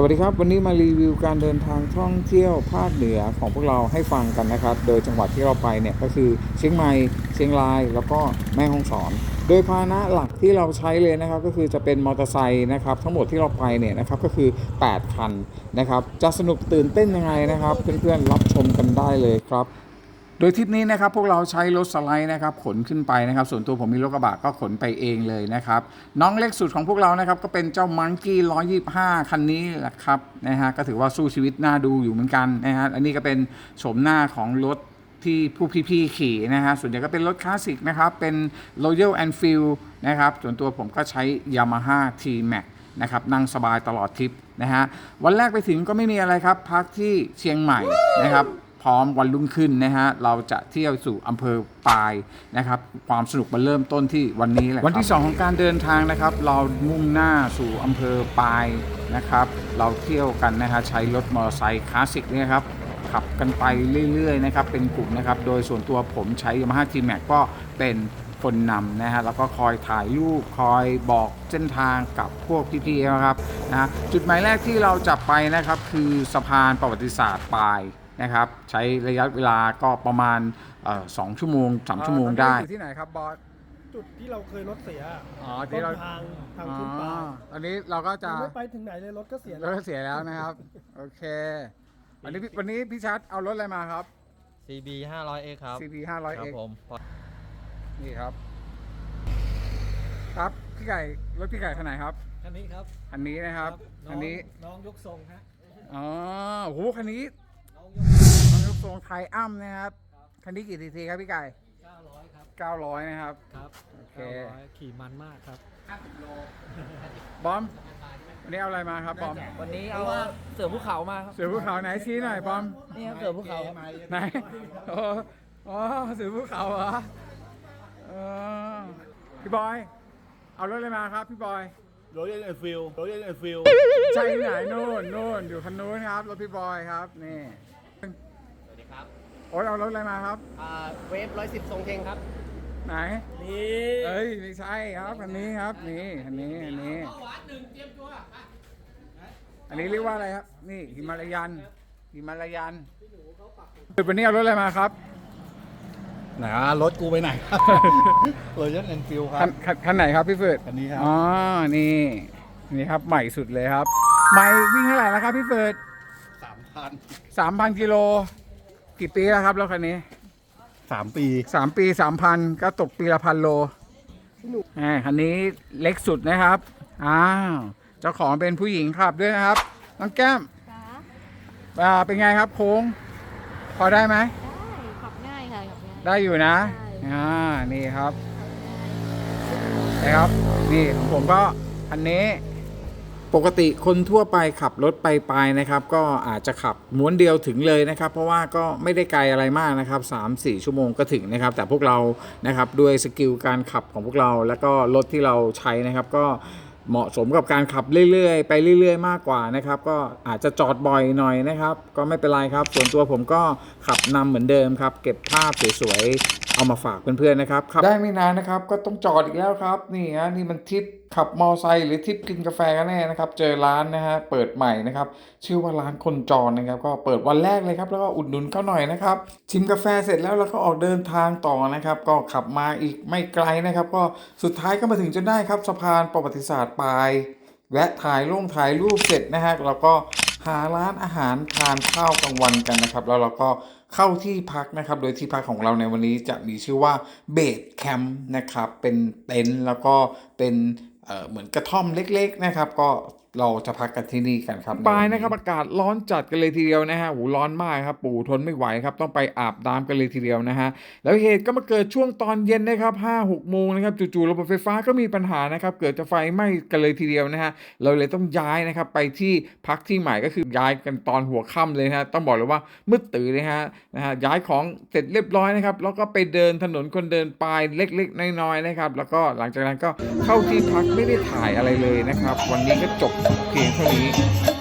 สวัสดีครับ วันนี้มารีวิวการเดินทางท่องเที่ยวภาคเหนือของพวกเราให้ฟังกันนะครับ โดยจังหวัดที่เราไปเนี่ยก็คือเชียงใหม่เชียงรายแล้วก็แม่ฮ่องสอน โดยพาหนะหลักที่เราใช้เลยนะครับ ก็คือจะเป็นมอเตอร์ไซค์นะครับ ทั้งหมดที่เราไปเนี่ยนะครับก็คือ 8 คันนะครับ จะสนุกตื่นเต้นยังไงนะครับ เพื่อนๆรับชมกันได้เลยครับ โดยทริปนี้นะครับพวกเราใช้รถสไลด์นะครับขนขึ้นไปนะครับ ส่วนตัวผมมีรถกระบะก็ขนไปเองเลยนะครับ น้องเล็กสุดของพวกเรานะครับก็เป็นเจ้ามังกี้125 คันนี้แหละครับนะฮะก็ถือว่าสู้ชีวิตน่าดูอยู่เหมือนกันนะฮะอันนี้ก็เป็นโฉมหน้าของรถที่ผู้พี่ๆขี่นะฮะส่วนใหญ่ก็เป็นรถคลาสสิกนะครับเป็น Royal Enfield นะครับส่วนตัวผมก็ใช้ Yamaha T-Max นะครับนั่งสบายตลอดทริปนะฮะวันแรกไปถึงก็ไม่มีอะไรครับ พักที่เชียงใหม่นะครับ พร้อมวันรุ่งขึ้นนะฮะเราจะเที่ยวสู่อำเภอปายนะครับความสนุกมันเริ่มต้นที่วันนี้แหละวันที่ 2 ของการเดินทางนะครับ เรามุ่งหน้าสู่อำเภอปายนะครับ เราเที่ยวกันนะฮะใช้รถมอเตอร์ไซค์คลาสสิกเนี่ยครับขับกันไปเรื่อยๆนะครับเป็นกลุ่มนะครับโดยส่วนตัวผมใช้ Yamaha T-Max ก็เป็นคนนำนะฮะแล้วก็คอยถ่ายรูปคอยบอกเส้นทางกับพวกพี่ๆนะครับนะฮะจุดหมายแรกที่เราจะไปนะครับคือสะพานประวัติศาสตร์ปาย นะครับ ใช้ระยะเวลาก็ประมาณเอ่อสองชั่วโมงสามชั่วโมงได้ที่ไหนครับบอสจุดที่เราเคยรถเสียอ๋อต้ที่นเราทางทางอ๋อขึ้นไปอันนี้เราก็จะยังไม่ไปถึงไหนเลยรถก็เสียรแล้วถเสียแล้วนะครับ โอเค วันนี้พี่วันนี้พี่ชัดเอารถอะไรมาครับ CB 500X ครับ CB ครับ 500X ผมนี่ครับ ครับพี่ไก่รถพี่ไก่คันไหนครับคันนี้ครับคันนี้นะครับน้คัอนงนี้น้องยกทรงฮะอ๋อโอ้โหคันนี้ ทรงไทยอ้ำนะครับ คันนี้กี่ซีซีครับพี่ไก่900ครับ900 นะครับ ครับโอเค900ขี่มันมากครับบอมวันนี้เอาอะไรมาครับบอม วันนี้เอาเสือภูเขามาครับเสือภูเขาไหนชี้หน่อยบอม นี่ครับเสือภูเขาครับไหนโอ้อ๋อเสือภูเขาเหรอเออพี่บอย เอารถอะไรมาครับพี่บอยรถเอ็นเอฟิลรถเอ็นเอฟิลใช่ที่ไหนนู่นนู่นอยู่คันนู้นครับรถพี่บอยครับนี่สวัสดี ครับโอ๊ตเอารถอะไรมาครับ อ่าเวฟร้อยสิบทรงเทงครับ ไหนนี่เอ้ยไม่ใช่ครับคันนี้ครับนี่คันนี้อันนี้อันนี้เรียกว่าอะไรครับ นี่หิมาลายันหิมาลายันวันนี้เอารถอะไรมาครับนะรถกูไปไหนรถเอ็นฟิลครัคับ นคันคันไหนครับพี่เฟิร์ดคันนี้ครับ อ๋อนี่นี่ครับใหม่สุดเลยครับ ใหม่วิ่งเท่าไหร่แล้วครับพี่เฟิร์ดสามพันสามพันกิโล กี่ปีแล้วครับรถคันนี้สามปีสามปีสามพันก็ตกปีละพันโลอ่าคันนี้เล็กสุดนะครับ อ้าว เจ้าของเป็นผู้หญิงขับด้วยนะครับ น้องแก้มจ้าอ่าเป็นไงครับโค้ง พอได้ไหมได้ขับง่ายค่ะขับง่ายได้อยู่นะได้อ่า นี่ครับนะครับ นี่ของผมก็คันนี้ ปกติคนทั่วไปขับรถไปไปนะครับ ก็อาจจะขับม้วนเดียวถึงเลยนะครับ เพราะว่าก็ไม่ได้ไกลอะไรมากนะครับ 3-4 ชั่วโมงก็ถึงนะครับ แต่พวกเรานะครับด้วยสกิลการขับของพวกเรา แล้วก็รถที่เราใช้นะครับ ก็เหมาะสมกับการขับเรื่อยๆ ไปเรื่อยๆ มากกว่านะครับ ก็อาจจะจอดบ่อยหน่อยนะครับ ก็ไม่เป็นไรครับ ส่วนตัวผมก็ขับนำเหมือนเดิมครับ เก็บภาพสวย เอามาฝากเพื่อนๆนะครับขับได้ไม่นานนะครับ ก็ต้องจอดอีกแล้วครับ นี่ฮะนี่มันทริปขับมอไซค์หรือทริปกินกาแฟกันแน่นะครับ เจอร้านนะฮะเปิดใหม่นะครับ ชื่อว่าร้านคนจรนะครับ ก็เปิดวันแรกเลยครับ แล้วก็อุดหนุนเขาหน่อยนะครับ ชิมกาแฟเสร็จแล้วเราก็ออกเดินทางต่อนะครับ ก็ขับมาอีกไม่ไกลนะครับ ก็สุดท้ายก็มาถึงจนได้ครับสะพานประวัติศาสตร์ปลายแวะถ่ายลงถ่ายรูปเสร็จนะฮะเราก็ หาร้านอาหารทานข้าวกลางวันกันนะครับ แล้วเราก็เข้าที่พักนะครับ โดยที่พักของเราในวันนี้จะมีชื่อว่าเบดแคมป์นะครับ เป็นเต็นท์แล้วก็เป็นเเหมือนกระท่อมเล็กๆนะครับ ก็ เราจะพักกันที่นี่กันครับปายนะครับอากาศร้อนจัดกันเลยทีเดียวนะฮะหูร้อนมากครับปู่ทนไม่ไหวครับต้องไปอาบน้ำกันเลยทีเดียวนะฮะแล้วเหตุก็มาเกิดช่วงตอนเย็นนะครับ5 6โมงนะครับจู่ๆระบบไฟฟ้าก็มีปัญหานะครับเกิดจะไฟไหม้กันเลยทีเดียวนะฮะเราเลยต้องย้ายนะครับไปที่พักที่ใหม่ก็คือย้ายกันตอนหัวค่ำเลยนะฮะต้องบอกเลยว่ามืดตื่นเลยฮะนะฮะย้ายของเสร็จเรียบร้อยนะครับแล้วก็ไปเดินถนนคนเดินปลายเล็กๆน้อยๆนะครับแล้วก็หลังจากนั้นก็เข้าที่พักไม่ได้ถ่ายอะไรเลยนะครับ วันนี้ก็จบ เพียงเท่านี้